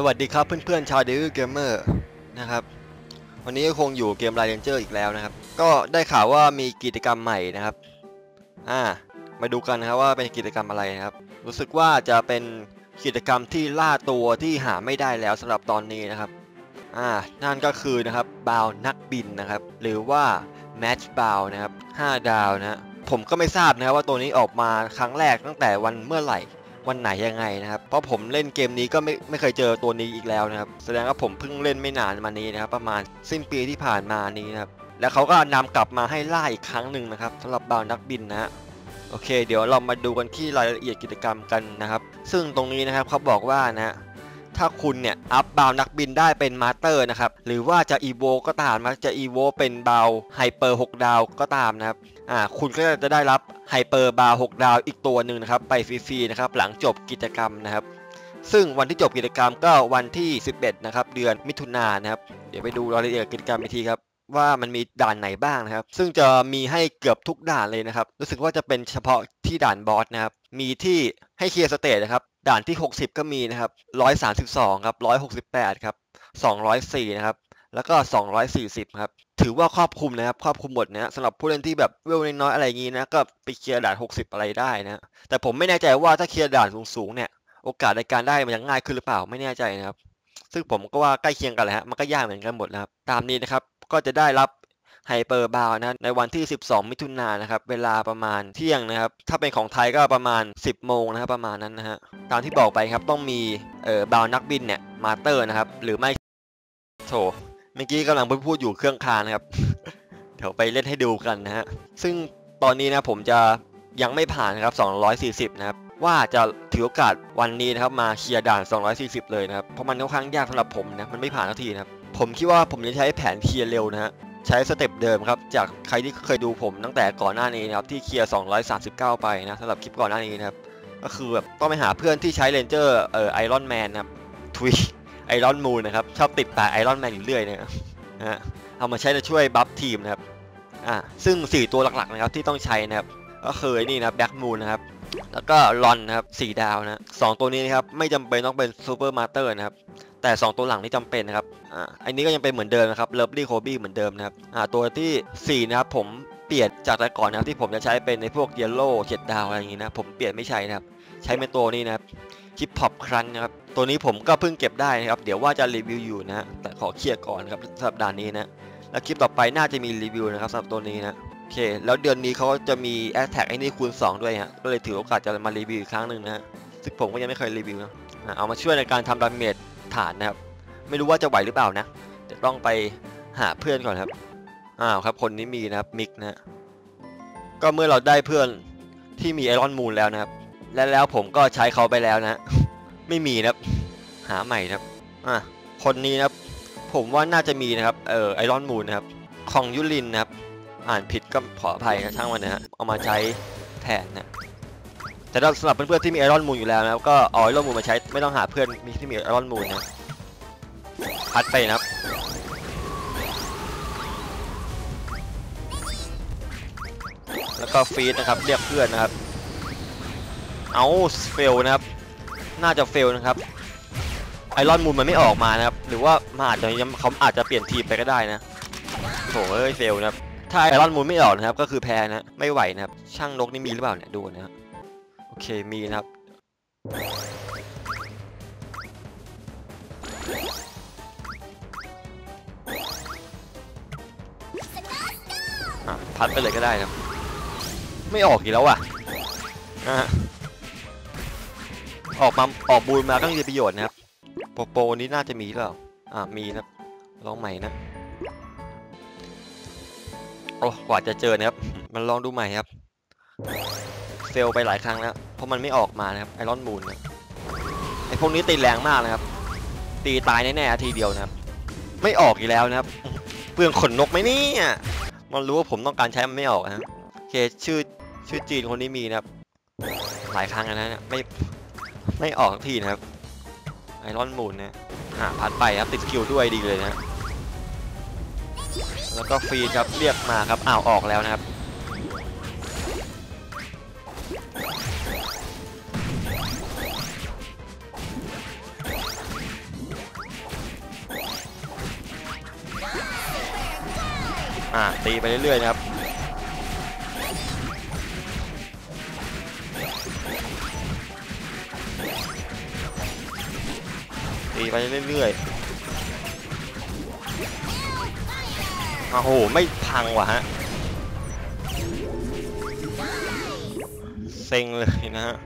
สวัสดีครับเพื่อนๆชาวเดวิลเกมเมอร์นะครับ วันนี้ก็คงอยู่เกมไลเ n นเจอร์อีกแล้วนะครับ ก็ได้ข่าวว่ามีกิจกรรมใหม่นะครับ อ่า มาดูกันนะครับว่าเป็นกิจกรรมอะไรนะครับ รู้สึกว่าจะเป็นกิจกรรมที่ล่าตัวที่หาไม่ได้แล้วสำหรับตอนนี้นะครับ อ่า นั่นก็คือนะครับบาวนักบินนะครับ หรือว่าแมชบาวนะครับ5ดาวนะฮะผมก็ไม่ทราบนะครับว่าตัวนี้ออกมาครั้งแรกตั้งแต่วันเมื่อไหร่ วันไหนยังไงนะครับ เพราะผมเล่นเกมนี้ก็ไม่ไม่เคยเจอตัวนี้อีกแล้วนะครับ แสดงว่าผมเพิ่งเล่นไม่นานมานี้นะครับ ประมาณสิ้นปีที่ผ่านมานี้นะครับ แล้วเขาก็นำกลับมาให้ล่าอีกครั้งหนึ่งนะครับสำหรับบาวนักบินนะฮะโอเค เดี๋ยวเรามาดูกันที่รายละเอียดกิจกรรมกันนะครับ ซึ่งตรงนี้นะครับเขาบอกว่านะฮะถ้าคุณเนี่ยอัพบาวนักบินได้เป็นมาสเตอร์นะครับหรือว่าจะอีโวก็ตามนะจะอีโวเป็นบาวไฮเปอร์6ดาวก็ตามนะครับ อ่าคุณก็จะได้รับไฮเปอร์บาว6ดาวอีกตัวหนึ่งนะครับไปฟรีๆนะครับหลังจบกิจกรรมนะครับ ซึ่งวันที่จบกิจกรรมก็วันที่ 11 นะครับ เดือนมิถุนายนนะครับ เดี๋ยวไปดูรายละเอียดกิจกรรมอีกทีครับว่ามันมีด่านไหนบ้างนะครับ ซึ่งจะมีให้เกือบทุกด่านเลยนะครับ รู้สึกว่าจะเป็นเฉพาะที่ด่านบอสนะครับ มีที่ให้เคลียร์สเตจนะครับ ด่านที่ 60 ก็มีนะครับ 132 ครับ 168 ครับ 204 นะครับ แล้วก็ 240 ครับ ถือว่าครอบคลุมนะครับครอบคลุมหมดนะสำหรับผู้เล่นที่แบบเวลน้อยๆอะไรอย่างงี้นะก็ไปเคลียร์ด่าน60 อะไรได้นะแต่ผมไม่แน่ใจว่าถ้าเคลียร์ด่านสูงๆเนี่ยโอกาสในการได้มันจะง่ายขึ้นหรือเปล่าไม่แน่ใจนะครับ ซึ่งผมก็ว่าใกล้เคียงกันแหละฮะมันก็ยากเหมือนกันหมดนะครับ ตามนี้นะครับก็จะได้รับไฮเปอร์บาวนะในวันที่ 12 มิถุนายนนะครับ เวลาประมาณเที่ยงนะครับ ถ้าเป็นของไทยก็ประมาณ 10 โมงนะครับประมาณนั้นนะฮะตามที่บอกไปครับต้องมีเอ่อบาวนักบินเนี่ยมาเตอร์นะครับ หรือไม่โถ มื่อกี้กำลังพูดอยู่เครื่องคานนะครับ เดี๋ยวไปเล่นให้ดูกันนะฮะ ซึ่งตอนนี้นะผมจะยังไม่ผ่านนะครับ 240 นะครับ ว่าจะถือโอกาสวันนี้นะครับมาเคลียร์ด่าน 240 เลยนะครับ เพราะมันค่อนข้างยากสำหรับผมนะ มันไม่ผ่านทันทีนะครับ ผมคิดว่าผมจะใช้แผนเคลียร์เร็วนะฮะ ใช้สเต็ปเดิมครับ จากใครที่เคยดูผมตั้งแต่ก่อนหน้านี้นะครับที่เคลียร์ 239 ไปนะสำหรับคลิปก่อนหน้านี้นะครับ ก็คือแบบต้องไปหาเพื่อนที่ใช้เลนเจอร์เอ่อไอรอนแมนนะครับทวี ไอรอนมูนนะครับชอบติดตาไอรอนแมนอยู่เรื่อยนะครับนะฮะเอามาใช้จะช่วยบัฟทีมนะครับอ่าซึ่ง 4 ตัวหลักๆนะครับที่ต้องใช้นะครับก็คือนี่นะแบ็กมูนนะครับแล้วก็รอนนะครับสี่ดาวนะสองตัวนี้นะครับไม่จำเป็นต้องเป็นซูเปอร์มาสเตอร์นะครับแต่ 2 ตัวหลังนี่จำเป็นนะครับอ่าอันนี้ก็ยังเป็นเหมือนเดิมนะครับเลิฟลี่โคบี้เหมือนเดิมนะครับอ่าตัวที่4นะครับผมเปลี่ยนจากแต่ก่อนนะครับที่ผมจะใช้เป็นในพวกเยลโล่เจ็ดดาวอะไรอย่างงี้นะผมเปลี่ยนไม่ใช่นะครับใช้เป็นตัวนี้นะครับ คิปพอปครั้งนะครับ ตัวนี้ผมก็เพิ่งเก็บได้นะครับ เดี๋ยวว่าจะรีวิวอยู่นะแต่ขอเคลียร์ก่อนครับสำหรับด่านนี้นะ แล้วคลิปต่อไปน่าจะมีรีวิวนะครับสำหรับตัวนี้นะ โอเค แล้วเดือนนี้เขาจะมีแอ t แท็กไอ้นี่คูณ 2 ด้วยฮะ ก็เลยถือโอกาสจะมารีวิวอีกครั้งหนึ่งนะฮะ ซึ่งผมก็ยังไม่เคยรีวิวนะ เอามาช่วยในการทำดาเมจฐานนะครับ ไม่รู้ว่าจะไหวหรือเปล่านะเดี๋ยวต้องไปหาเพื่อนก่อนครับ อ้าวครับ คนนี้มีนะครับมิกนะ ก็เมื่อเราได้เพื่อนที่มีไอรอนมูนแล้วนะครับ และแล้วผมก็ใช้เขาไปแล้วนะ ไม่มีนะครับหาใหม่นะครับอะคนนี้นะครับผมว่าน่าจะมีนะครับ เออไอรอนมูนนะครับของยุลินนะครับ อ่านผิดก็ขออภัยนะช่างมันนะฮะเอามาใช้แทนนะแต่สำหรับเพื่อนๆที่มีไอรอนมูนอยู่แล้วนะครับก็เอาไอรอนมูนมาใช้ไม่ต้องหาเพื่อนมีที่มีไอรอนมูนนะพัดไปนะครับแล้วก็ฟีดนะครับเรียกเพื่อนนะครับ เอาเฟลนะครับ น่าจะเฟลนะครับไอรอนมูนมันไม่ออกมานะครับ หรือว่ามันอาจจะยังเขาอาจจะเปลี่ยนทีมไปก็ได้นะโถเอ้ยเฟลนะครับ ถ้าไอรอนมูนไม่ออกนะครับ ก็คือแพ้นะไม่ไหวนะครับ ช่างนกนี่มีหรือเปล่าเนี่ยดูนะครับโอเคมีนะครับพัดไปเลยก็ได้นะครับ ไม่ออกอีกแล้วอะนะฮะ ออกมาออกบูนมาก็มีประโยชน์นะครับโปโปนี้น่าจะมีหรือเปล่าอ่ามีนะลองใหม่นะโอ้กว่าจะเจอนะครับ มันลองดูใหม่ครับเฟลไปหลายครั้งแล้วเพราะมันไม่ออกมานะครับไอรอนมูนนะไอพวกนี้ตีแรงมากนะครับ ตีตายแน่ๆทีเดียวนะครับ ไม่ออกอีกแล้วนะครับ เปลืองขนนกไหมเนี่ยมันรู้ว่าผมต้องการใช้มันไม่ออกนะโอเคชื่อชื่อจีนคนนี้มีนะครับ หลายครั้งนะเนี่ยไม่ ไม่ออกทีนะครับไอรอนมูนเนี่ยหาพัดไปครับติดคิวด้วยดีเลยนะแล้วก็ฟรีครับเรียกมาครับอ้าวออกแล้วนะครับอ่าตีไปเรื่อยๆครับ ตีไปเรื่อยๆโอ้โห ไม่พังว่ะฮะ เซ็งเลยนะฮะ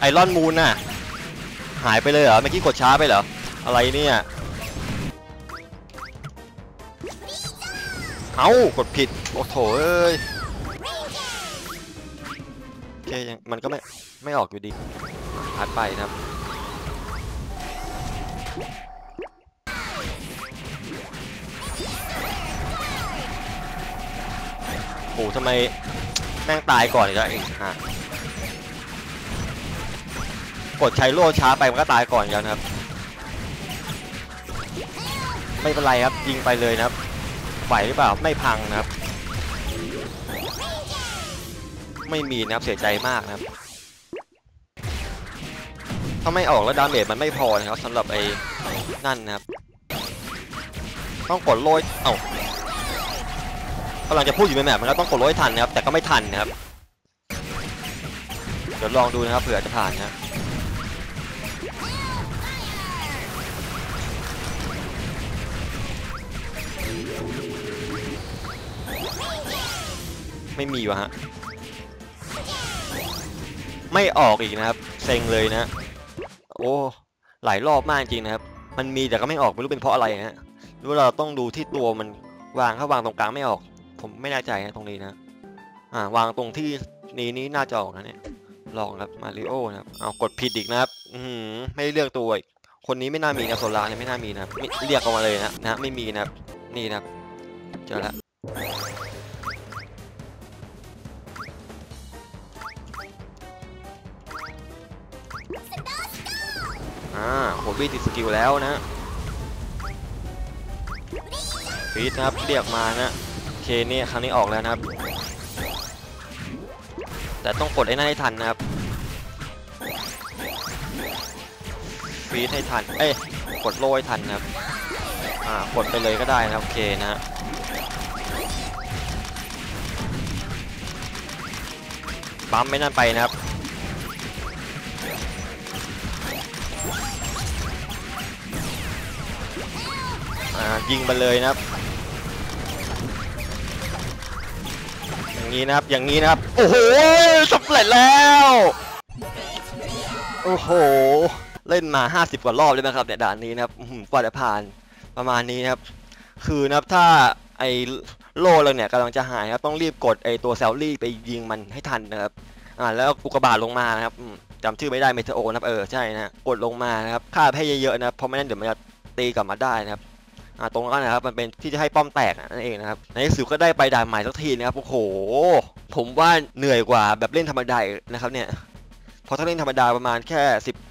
ไอรอนมูนน่ะ หายไปเลยเหรอ เมื่อกี้กดช้าไปเหรอ อะไรเนี่ย เอ้ากดผิด โอ้โถเอ้ยโอเคยังมันก็ไม่ ไม่ออกอยู่ดี พัดไปนะครับโอ้ทำไมแม่งตายก่อนอีกแล้วไอ้ห่ากดใช้โล่ช้าไปมันก็ตายก่อนกันครับ ไม่เป็นไรครับยิงไปเลยนะครับไหวหรือเปล่าไม่พังนะครับ ไม่มีนะครับเสียใจมากนะครับ ถ้าไม่ออกแล้วดาเมจมันไม่พอนะครับสำหรับไอ้นั่นนะครับ ต้องกดโล่ยเอ้ากำลังจะพูดอยู่ในแมปมันก็ต้องกดโล่ให้ทันนะครับ แต่ก็ไม่ทันนะครับ เดี๋ยวลองดูนะครับเผื่อจะผ่านนะไม่มีวะฮะ ไม่ออกอีกนะครับ เซ็งเลยนะ โอ้หลายรอบมากจริงนะครับ มันมีแต่ก็ไม่ออกไม่รู้เป็นเพราะอะไรฮะหรือว่าเราต้องดูที่ตัวมันวางถ้าวางตรงกลางไม่ออก ผมไม่แน่ใจนะตรงนี้นะอ่าวางตรงที่นี้นี้น่าจะออกนะเนี่ยลองครับมาริโอนะครับเอากดผิดอีกนะครับ อือหือไม่ได้เลือกตัวอีกคนนี้ไม่น่ามีนะโซลาร์เนี่ยไม่น่ามีนะเรียกออกมาเลยนะนะไม่มีนะนี่นะเจอแล้ว อ่าโหบี้ติดสกิลแล้วนะฟีดนะครับเรียกมานะโอเคนี่ครั้งนี้ออกแล้วนะครับ แต่ต้องกดไอ้นั่นให้ทันนะครับฟีดให้ทันเอ้ยกดโล่ให้ทันนะครับอ่ากดไปเลยก็ได้นะครับโอเคนะฮะปั๊มไม่นั่นไปนะครับ อ่ายิงไปเลยนะครับ อย่างนี้นะครับ อย่างนี้นะครับ โอ้โหสำเร็จแล้ว โอ้โห เล่นมา 50 กว่ารอบเลยนะครับเนี่ยด่านนี้นะครับกว่าจะผ่านประมาณนี้นะครับ คือนะครับถ้าไอโล่เราเนี่ยกำลังจะหายครับต้องรีบกดไอตัวแซลลี่ไปยิงมันให้ทันนะครับอ่าแล้วอุกบาตลงมานะครับจำชื่อไม่ได้เมเทโอนะครับเออใช่นะกดลงมานะครับฆ่าให้เยอะๆนะครับเพราะไม่งั้นเดี๋ยวมันจะตีกลับมาได้นะครับ อ่าตรงนั้นนะครับมันเป็นที่จะให้ป้อมแตกนั่นเองนะครับในที่สุดก็ได้ไปด่านใหม่สักทีนะครับโอ้โห ผมว่าเหนื่อยกว่าแบบเล่นธรรมดานะครับเนี่ยพราะถ้าเล่นธรรมดาประมาณแค่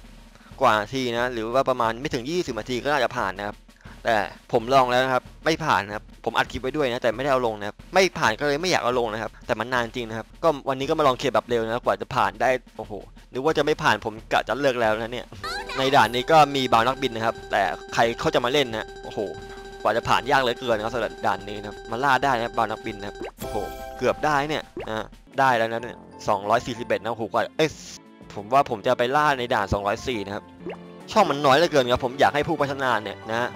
10 กว่านาทีนะหรือว่าประมาณไม่ถึง 20นาทีก็น่าจะผ่านนะครับแต่ผมลองแล้วนะครับไม่ผ่านนะครับผมอัดคลิปไว้ด้วยนะแต่ไม่ได้เอาลงนะครับไม่ผ่านก็เลยไม่อยากเอาลงนะครับแต่มันนานจริงนะครับก็วันนี้ก็มาลองเคลียร์แบบเร็วนะกว่าจะผ่านได้โอ้โหนึกว่าจะไม่ผ่านผมกะจะเลิกแล้วนะเนี่ยในด่านนี้ก็มีบาวนักบินนะครับแต่ใครเขาจะมาเล่นนะโอ้โห กว่าจะผ่านยากเหลือเกินนะครับสำหรับด่านนี้นะมาล่าได้นะบบาวนักบินนะครับโอ้โหเกือบได้เนี่ยนะได้แล้วนะเนี่ย241นะโอ้โหกว่าเอ้ยผมว่าผมจะไปล่าในด่าน204นะครับช่องมันน้อยเหลือเกินครับผมอยากให้ผู้พัฒนาเนี่ยนะ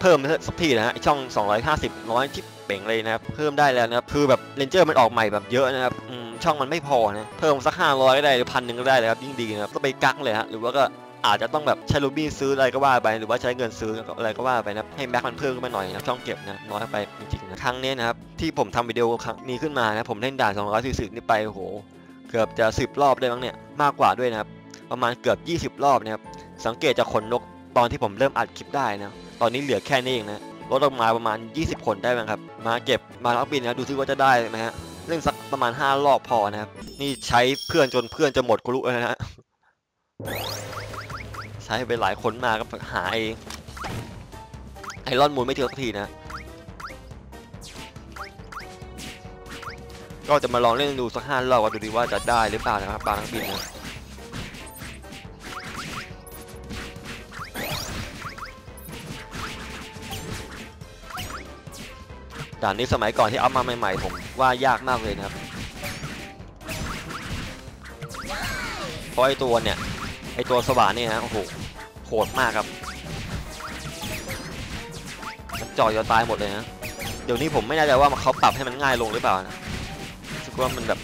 เพิ่มสักทีนะฮะไอ้ช่อง 250 น้อยที่เป่งเลยนะครับเพิ่มได้แล้วนะครับคือแบบเรนเจอร์มันออกใหม่แบบเยอะนะครับอืมช่องมันไม่พอนะเพิ่มสัก 500 ก็ได้หรือพันหนึ่งก็ได้เลยครับยิ่งดีนะครับต้องไปกักเลยฮะหรือว่าก็ อาจจะต้องแบบใช้ลูบี้ซื้ออะไรก็ว่าไป หรือว่าใช้เงินซื้ออะไรก็ว่าไปนะให้แม็กมันเพิ่มขึ้นมาหน่อยนะช่องเก็บนะน้อยไปจริงๆนะครั้งนี้นะครับที่ผมทำวิดีโอครั้งนี้ขึ้นมานะผมเล่นด่าน240นี่ไปโอ้โหเกือบจะ 10 รอบได้มั้งเนี่ยมากกว่าด้วยนะครับประมาณเกือบ 20 รอบนะครับสังเกตจากขนนกตอนที่ผมเริ่มอัดคลิปได้นะตอนนี้เหลือแค่นี้เองนะลดลงมาประมาณ 20 คนได้ไหมครับ มาเก็บมาล็อกบินนะดูซิว่าจะได้ไหมฮะเล่นสักประมาณ 5 รอบพอนะครับ นี่ใช้เพื่อนจนเพื่อนจะหมดกรุแล้วนะ ช้ไปหลายคนมาก็หาไอไอรอนมูลไม่เจอสักทีนะ ก็จะมาลองเล่นดูสักห้ารอบว่าดูดีว่าจะได้หรือเปล่านะครับปลานักบินนะด่านนี้สมัยก่อนที่เอามาใหม่ๆผมว่ายากมากเลยนะครับเพราะไอตัวเนี่ยไอตัวสว่านเนี่ยนะโอ้โห โหดมากครับ มันจ่อยจะตายหมดเลยนะ เดี๋ยวนี้ผมไม่แน่ใจว่าเขาปรับให้มันง่ายลงหรือเปล่านะรู้สึกว่ามันแบบ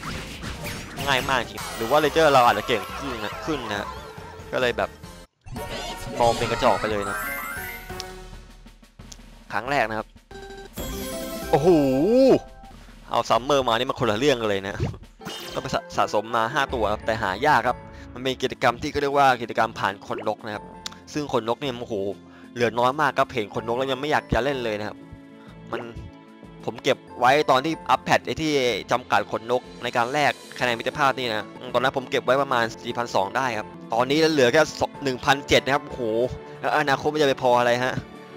ง่ายมากจริง หรือว่าเลเจอร์เราอาจจะเก่งขึ้นนะขึ้นนะ ก็เลยแบบมองเป็นกระจอกไปเลยนะ ครั้งแรกนะครับ โอ้โห เอาซัมเมอร์มานี่มันคนละเรื่องกันเลยนะต้องไปสะสะสมมา 5 ตัวครับแต่หายากครับ มันเป็นกิจกรรมที่ก็เรียกว่ากิจกรรมผ่านคนนกนะครับ ซึ่งคนนกเนี่ยโอ้โหเหลือน้อยมากครับเห็นคนนกแล้วยังไม่อยากจะเล่นเลยนะครับ มันผมเก็บไว้ตอนที่อัปแพดไอ้ที่จำกัดขนนกในการแลกคะแนนมิตรภาพนี่นะตอนนั้นผมเก็บไว้ประมาณ 4,200 ได้ครับตอนนี้เหลือแค่1,007นะครับโอ้โหแล้วอนาคตมันจะไปพออะไรฮะ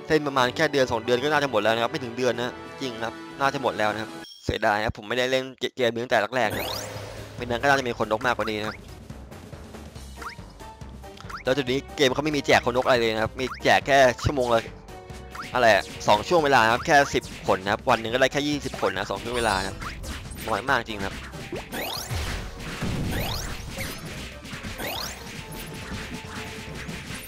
เล่นประมาณแค่เดือน 2 เดือนก็น่าจะหมดแล้วนะครับไม่ถึงเดือนนะจริงครับน่าจะหมดแล้วนะครับเสียดายครับผมไม่ได้เล่นเกมนี้ตั้งแต่แรกๆนะครับไม่นั้นก็น่าจะมีคนนกมากกว่านี้นะครับ แล้วจุดนี้เกมเขาไม่มีแจกคนนกอะไรเลยนะครับ มีแจกแค่ชั่วโมงละอะไรสองช่วงเวลาครับ แค่ 10คนนะครับ วันหนึ่งก็ได้แค่ 20คนนะสองช่วงเวลานะครับน้อยมากจริงครับ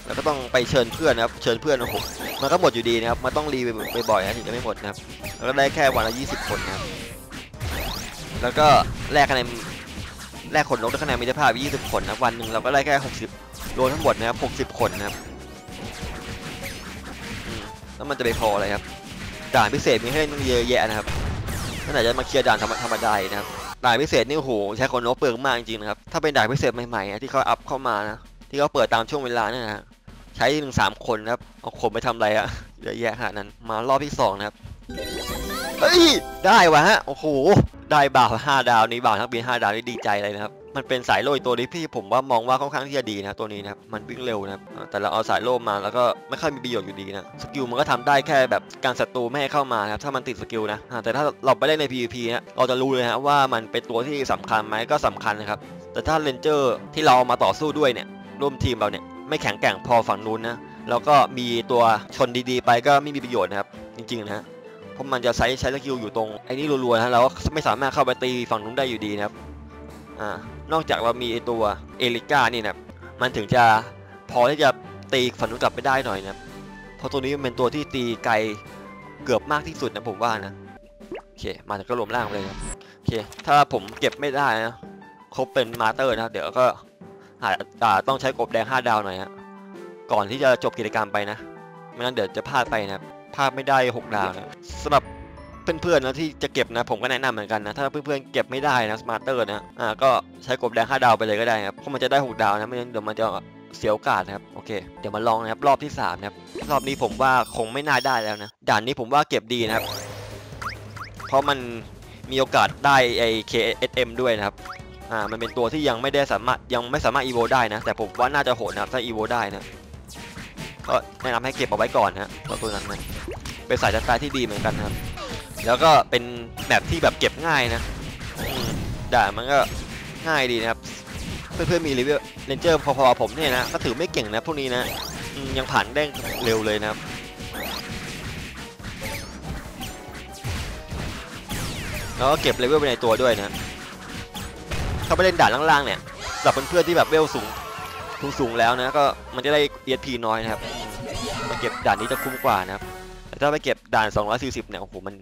แล้วก็ต้องไปเชิญเพื่อนนะครับ เชิญเพื่อนโอ้โหมันก็หมดอยู่ดีนะครับ มันต้องรีไปบ่อยๆนะถึงจะไม่หมดนะครับ แล้วก็ได้แค่วันละ 20 คนนะครับ แล้วก็แลกคะแนนแลกขนนกด้วยคะแนนมิตรภาพ 20 คนนะวันหนึ่งเราก็ได้แค่ 60 รวมทั้งหมดนะครับ 60 คนนะครับแล้วมันจะไปพออะไรครับ ด่านพิเศษมีให้เล่นตั้งเยอะแยะนะครับนั่นอาจจะมาเคลียร์ด่านธรรมธรรมดานะครับ ด่านพิเศษนี่โหใช้คนนกเปลืองมากจริงๆนะครับ ถ้าเป็นด่านพิเศษใหม่ๆที่เขาอัพเข้ามานะ ที่เขาเปิดตามช่วงเวลาเนี่ยนะใช้ถึงสามคนนะครับ เอาคนไปทำอะไรอะเยอะแยะขนาดนั้น มารอบที่สองนะครับ เฮ้ย ได้วะฮะ โอ้โห ได้บ่าวห้าดาวนี้บ่าวนักบินห้าดาวนี่ดีใจเลยนะครับ มันเป็นสายโล่อีกตัวนี้พี่ผมว่ามองว่าค่อนข้างที่จะดีนะตัวนี้นะครับมันวิ่งเร็วนะครับแต่เราเอาสายโลมาแล้วก็ไม่ค่อยมีประโยชน์อยู่ดีนะสกิลมันก็ทำได้แค่แบบการศัตรูไม่ให้เข้ามานะครับถ้ามันติดสกิลนะแต่ถ้าเราไปเล่นใน PVP นะเราจะรู้เลยฮะว่ามันเป็นตัวที่สำคัญไหมก็สำคัญนะครับแต่ถ้าเลนเจอร์ที่เรามาต่อสู้ด้วยเนี่ยร่วมทีมเราเนี่ยไม่แข็งแกร่งพอฝั่งนู้นนะแล้วก็มีตัวชนดีๆ ไปก็ไม่มีประโยชน์นะครับจริงๆนะฮะเพราะมันจะใช้ใช้สกิลอยู่ตรงไอ้นี่รัวๆนะแล้วไม่สามารถเข้าไปตีฝั่งนู้นได้อยู่ดีนะครับ อ่านอกจากเรามีตัวเอลิก้านี่นะมันถึงจะพอที่จะตีฝั่งนู้นกลับไปได้หน่อยนะเพราะตัวนี้มันเป็นตัวที่ตีไกลเกือบมากที่สุดนะผมว่านะโอเคมาถึงก็รวมร่างเลยครับโอเค ถ้าผมเก็บไม่ได้นะครบเป็นมาสเตอร์นะเดี๋ยวก็อาจอ่าต้องใช้กบแดง 5 ดาวหน่อยฮะก่อนที่จะจบกิจกรรมไปนะไม่งั้นเดี๋ยวจะพลาดไปนะพลาดไม่ได้ 6 ดาวนะสำหรับ เพื่อนๆนะที่จะเก็บนะผมก็แนะนำเหมือนกันนะถ้าเพื่อนๆเก็บไม่ได้นะสมาร์เตอร์นะอ่าก็ใช้กบแดง5ดาวไปเลยก็ได้ครับเพราะมันจะได้ 6 ดาวนะไม่งั้นเดี๋ยวมันจะเสียโอกาสนะครับโอเคเดี๋ยวมาลองนะครับรอบที่3นะครับรอบนี้ผมว่าคงไม่น่าได้แล้วนะด่านนี้ผมว่าเก็บดีนะครับ เพราะมันมีโอกาสได้ไอ้ KSM ด้วยนะครับอ่ามันเป็นตัวที่ยังไม่ได้สามารถยังไม่สามารถ EVO ได้นะแต่ผมว่าน่าจะโหดนะครับถ้า EVO ได้นะก็แนะนำให้เก็บเอาไว้ก่อนนะตัวตัวนั้นนะเป็นสายสไตล์ที่ดีเหมือนกันครับ แล้วก็เป็นแบบที่แบบเก็บง่ายนะด่ามันก็ง่ายดีนะครับ เพื่อนๆมีรีวิวเรนเจอร์พอๆผมเนี่ยนะก็ถือไม่เก่งนะพวกนี้นะยังผ่านได้เร็วเลยนะครับแล้วก็เก็บเลเวลไปในตัวด้วยนะถ้าไปเล่นด่านล่างๆเนี่ยสำหรับเพื่อนๆที่แบบเวลสูงสูงแล้วนะก็มันจะได้ ESP น้อยนะครับมมาเก็บด่านนี้จะคุ้มกว่านะครับแต่ถ้าไปเก็บด่าน 240 เนี่ยโอ้โหมัน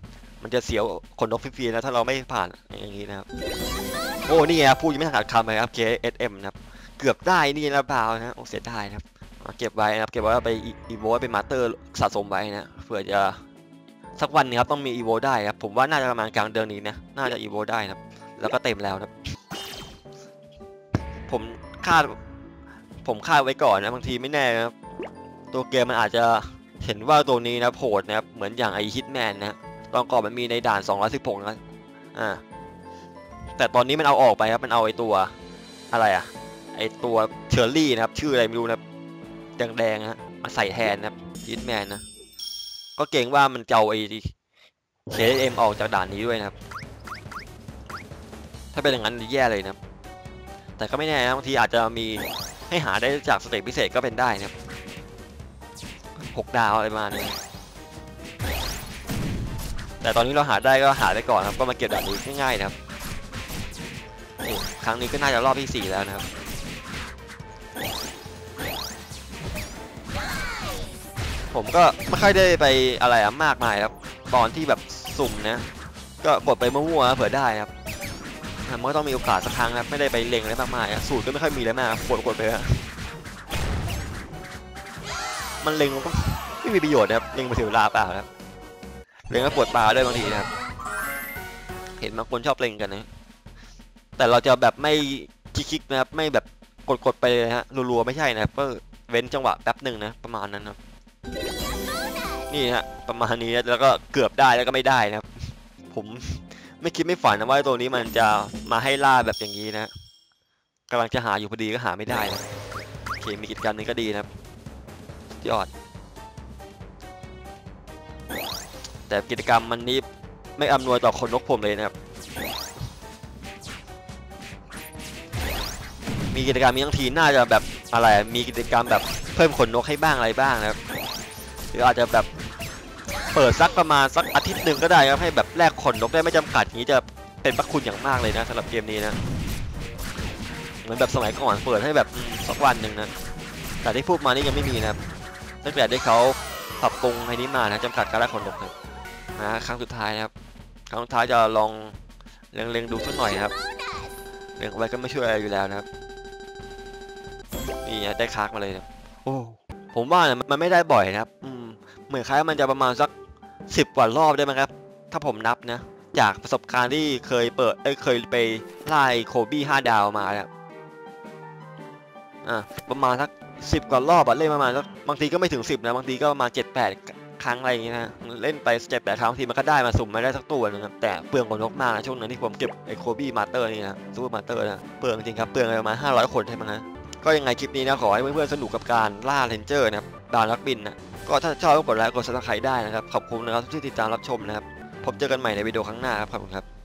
มันจะเสียวคนนกฟรีๆนะ ถ้าเราไม่ผ่านอย่างนี้นะครับ โอ้ นี่ไงพูดยังไม่ทันขาดคำเลยครับ KSM นะครับ เกือบได้นี่นะเปล่านะโอ้เสียดายนะครับ เก็บไว้นะครับ เก็บไว้ไปอีโวไปมาสเตอร์สะสมไว้นะ เผื่อจะสักวันนึงครับต้องมีอีโวได้ครับ ผมว่าน่าจะประมาณกลางเดือนนี้นะ น่าจะอีโวได้นะครับ แล้วก็เต็มแล้วนะครับผมคาด ผมคาดไว้ก่อนนะ บางทีไม่แน่นะครับ ตัวเกมมันอาจจะเห็นว่าตัวนี้นะโหดนะครับ เหมือนอย่างไอฮิตแมนนะ ตอนก่อนมันมีในด่าน 216นะอ่าแต่ตอนนี้มันเอาออกไปครับ มันเอาไอตัวอะไรอะไอตัวเชอร์รี่นะครับ ชื่ออะไรไม่รู้นะแดงๆนะมาใส่แทนนะครับฮิตแมนนะ ก็เก่งว่ามันจะเอาไอเคเอ็มออกจากด่านนี้ด้วยนะครับ ถ้าเป็นอย่างนั้นแย่เลยนะครับ แต่ก็ไม่แน่นะบางทีอาจจะมีให้หาได้จากสเตจพิเศษก็เป็นได้นะครับหกดาวอะไรมาณนี้ แต่ตอนนี้เราหาได้ก็หาได้ก่อนครับ ก็มาเก็บแบบนี้ง่ายๆนะครับ ครั้งนี้ก็น่าจะรอบที่สี่แล้วนะครับ ผมก็ไม่ค่อยได้ไปอะไรอะมากมายครับ ตอนที่แบบสุ่มนะ ก็กดไปมั่วๆเผื่อได้ครับมันก็ต้องมีโอกาสสักครั้งนะครับไม่ได้ไปเล็งอะไรมากมายสูตรก็ไม่ค่อยมีอะไรมากกดกดไปฮะมันเล็งมันก็ไม่มีประโยชน์นะครับเล็งมาถึงเวลาเปล่าครับ เล็งก็ปวดตาด้วยบางทีนะครับ เห็นบางคนชอบเล็งกันนะ แต่เราจะแบบไม่คลิกๆนะครับ ไม่แบบกดๆไปเลยนะฮะ รัวๆไม่ใช่นะครับ ก็เว้นจังหวะแป๊บหนึ่งนะ ประมาณนั้นครับ นี่ฮะ ประมาณนี้แล้วก็เกือบได้แล้วก็ไม่ได้นะครับ ผมไม่คิดไม่ฝันนะว่าตัวนี้มันจะมาให้ล่าแบบอย่างนี้นะกำลังจะหาอยู่พอดีก็หาไม่ได้นะโอเคมีกิจกรรมนี้ก็ดีนะครับยอด แต่กิจกรรมมันนี้ไม่อำนวยต่อคนนกผมเลยนะครับ มีกิจกรรมนี้ทั้งทีน่าจะแบบอะไร มีกิจกรรมแบบเพิ่มขนนกให้บ้างอะไรบ้างนะครับ หรืออาจจะแบบเปิดสักประมาณสักอาทิตย์หนึ่งก็ได้ครับให้แบบแลกขนนกได้ไม่จำกัดนี้จะเป็นพระคุณอย่างมากเลยนะสำหรับเกมนี้นะเหมือนแบบสมัยก่อนเปิดให้แบบสักวันหนึ่งนะแต่ที่พูดมานี่ยังไม่มีนะครับตั้งแต่ที่เขาปรับปรุงให้นี้มานะจำกัดการแลกขนนกนะ นะครั้งสุดท้ายนะครับ ครั้งสุดท้ายจะลองเล็งๆดูสักหน่อยนะครับเล็งเอาไว้ก็ไม่ช่วยอะไรอยู่แล้วนะครับ นี่นะได้คากมาเลยนะโอ้ผมว่าเนี่ยมันไม่ได้บ่อยนะครับอืมเหมือนคล้ายมันจะประมาณสักสิบกว่ารอบได้ไหมครับ ถ้าผมนับนะ จากประสบการณ์ที่เคยเปิดเอ้ยเคยไปไล่โคบี้ห้าดาวมาเนี่ยอะประมาณสักสิบกว่ารอบอะเล่นประมาณสักบางทีก็ไม่ถึงสิบนะบางทีก็ประมาณเจ็ดแปด ครั้งอะไรอย่างเงี้ยนะเล่นไปเจ็ดแปดครั้งบางทีมันก็ได้มาสุ่มมาได้สักตัวหนึงครับแต่เปลืองกว่านกมากนะช่วงนั้นที่ผมเก็บไอ้โคบี้มาเตอร์นี่นะซูเปอร์มาเตอร์นะเปลืองจริงครับเปลืองประมาณห้าร้อยคนใช่ไหมนะก็ยังไงคลิปนี้นะขอให้เพื่อนๆสนุกกับการล่าเรนเจอร์นะครับดาวนักบินนะก็ถ้าชอบก็กดไลค์กดซับสไครต์ได้นะครับขอบคุณนะครับที่ติดตามรับชมนะครับพบเจอกันใหม่ในวิดีโอครั้งหน้าครับขอบคุณครับ